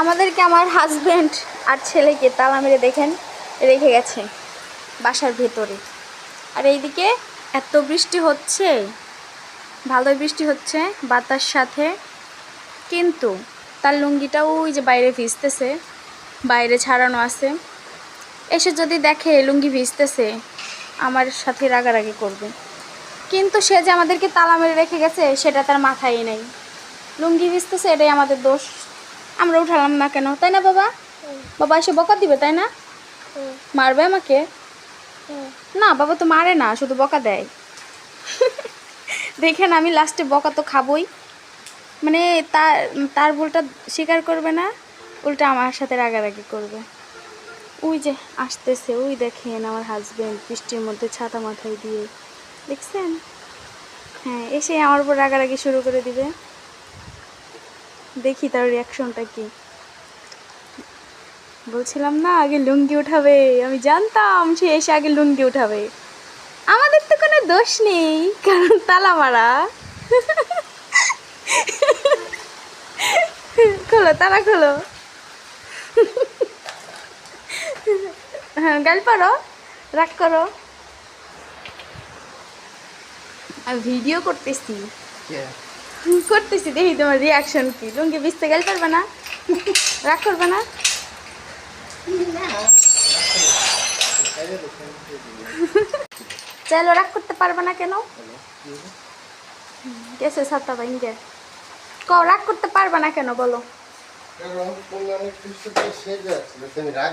আমাদেরকে আমার হাজব্যান্ড আর ছেলেকে তালা মেরে দেখেন, রেখে গেছে বাসার ভেতরে। আর এইদিকে এত বৃষ্টি হচ্ছে, ভালোই বৃষ্টি হচ্ছে বাতাস সাথে, কিন্তু তার লুঙ্গিটা ওই যে বাইরে ভিজতেছে, বাইরে ছাড়ানো আছে। এসে যদি দেখে লুঙ্গি ভিজতেছে, আমার সাথে রাগারাগি করবে। কিন্তু সে যে আমাদেরকে তালা মেরে রেখে গেছে, সেটা তার মাথায় নেই। লুঙ্গি ভিজতেছে, এটাই আমাদের দোষ। আমরা উঠালাম না কেন? তাই না বাবা? বাবা এসে বকা দিবে তাই না? মারবে আমাকে? না বাবা তো মারে না শুধু বকা দেয়। দেখেন আমি লাস্টে বকা তো খাবই। মানে তার তার ভুলটা স্বীকার করবে না উল্টা আমার সাথে রাগারাগি করবে। ওই যে আসতেছে ওই দেখেন আমার হাজব্যান্ড বৃষ্টির মধ্যে ছাতা মাথায় দিয়ে। দেখছেন? হ্যাঁ এসে আমার উপর রাগারাগি শুরু করে দিবে। দেখি তার রিয়াকশনটা কি। বলছিলাম না আগে লুঙ্গি উঠাবে। আমি জানতাম সে এসে আগে লুঙ্গি উঠাবে। আমাদের তো কোনো দোষ নেই কারণ তালা মারা। খোলো তালা খোলো। হ্যাঁ গাল পারো রাগ করো। আমি ভিডিও করতেছি। করতেছি, দেখি তোমার রিয়াকশন কি। লুঙ্গি বিচতে গেল পারবে না? রাগ করবে না? চলো রাগ করতে পারবে না কেন? গেছে সাতটা বাইঙ্গে ক রাগ করতে পারবে না কেন বলো? রাগ